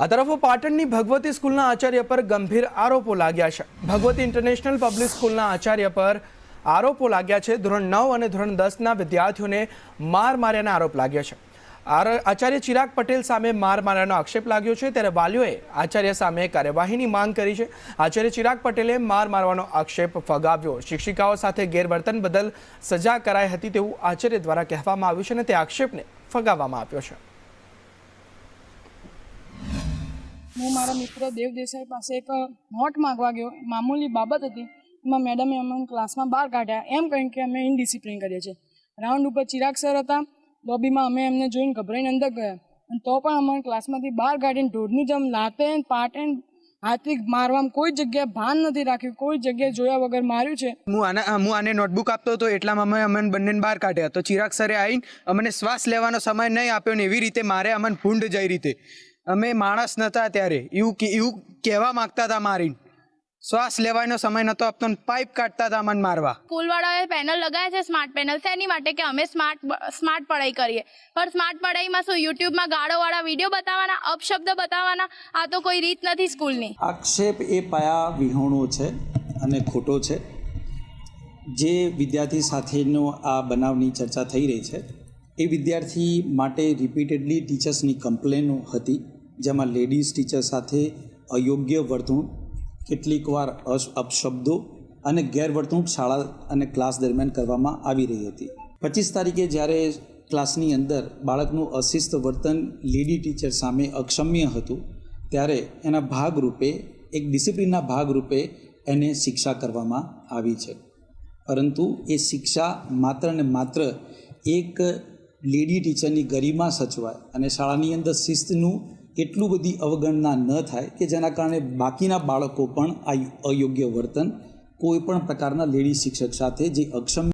આ તરફ પાટણની ભગવતી સ્કૂલના આચાર્ય પર ગંભીર આરોપો લાગ્યા છે. ભગવતી ઇન્ટરનેશનલ પબ્લિક સ્કૂલના આચાર્ય પર આરોપો લાગ્યા છે. ધોરણ નવ અને ધોરણ દસના વિદ્યાર્થીઓને માર માર્યાના આરોપ લાગ્યા છે. આચાર્ય ચિરાગ પટેલ સામે માર માર્યાનો આક્ષેપ લાગ્યો છે. ત્યારે વાલીઓએ આચાર્ય સામે કાર્યવાહીની માંગ કરી છે. આચાર્ય ચિરાગ પટેલે માર મારવાનો આક્ષેપ ફગાવ્યો. શિક્ષિકાઓ સાથે ગેરવર્તન બદલ સજા કરાઈ હતી તેવું આચાર્ય દ્વારા કહેવામાં આવ્યું છે અને તે આક્ષેપને ફગાવવામાં આવ્યો છે. હું મારા મિત્ર દેવ દેસાઈ પાસે એક નોટ માગવા ગયો. મામૂલી બાબત હતી. એમાં મેડમે અમને ક્લાસમાં બહાર કાઢ્યા. એમ કહીને કે અમે ઇનડિસિપ્લિન કરીએ છીએ. રાઉન્ડ ઉપર ચિરાગ સર હતા. લોબીમાં અમે એમને જોઈને ગભરાઈને અંદર ગયા. અને તો પણ અમને ક્લાસમાંથી બહાર કાઢીને ઢોરની જેમ લાતે પાટે હાથથી મારવામાં કોઈ જગ્યાએ ભાન નથી રાખ્યું. કોઈ જગ્યાએ જોયા વગર માર્યું છે. હું આને હું આને નોટબુક આપતો હતો. એટલામાં અમે અમને બંનેને બહાર કાઢ્યા. તો ચિરાગ સરે આવીને અમને શ્વાસ લેવાનો સમય નહીં આપ્યો ને એવી રીતે મારે અમને ભૂંડ જઈ રીતે. અમે માણસ નહોતા ત્યારે. એવું કે- એવું કહેવા માંગતા હતા મારીને. શ્વાસ લેવાનો સમય નહોતો આપતો ને પાઇપ કાઢતા હતા મન મારવા. સ્કૂલવાળાએ પેનલ લગાવ્યા છે સ્માર્ટ પેનલ શેની માટે કે અમે સ્માર્ટ સ્માર્ટ પઢાઈ કરીએ. પણ સ્માર્ટ પઢાઈમાં શું યુટ્યુબમાં ગાળોવાળા વીડિયો બતાવવાના અપશબ્દ બતાવવાના? આ તો કોઈ રીત નથી સ્કૂલની. આક્ષેપ એ પાયા વિહોણો છે અને ખોટો છે. જે વિદ્યાર્થી સાથેનો આ બનાવની ચર્ચા થઈ રહી છે એ વિદ્યાર્થી માટે રિપીટેડલી ટીચર્સની કમ્પ્લેનો હતી. જેમાં લેડીઝ ટીચર સાથે અયોગ્ય વર્તણૂક કેટલીકવાર અશ, અપશબ્દો અને ગેરવર્તણૂક શાળા અને ક્લાસ દરમિયાન કરવામાં આવી રહી હતી. પચીસ તારીખે જ્યારે ક્લાસની અંદર બાળકનું અશિસ્ત વર્તન લેડી ટીચર સામે અક્ષમ્ય હતું, ત્યારે એના ભાગરૂપે, એક ડિસિપ્લિનના ભાગરૂપે એને શિક્ષા કરવામાં આવી છે. પરંતુ એ શિક્ષા માત્ર ને માત્ર એક લેડી ટીચરની ગરિમા સચવાય અને શાળાની અંદર શિસ્તનું એટલું બધી અવગણના ન થાય કે જેના કારણે બાકીના બાળકો પણ આ અયોગ્ય વર્તન કોઈપણ પ્રકારના લેડી શિક્ષક સાથે જે અક્ષમ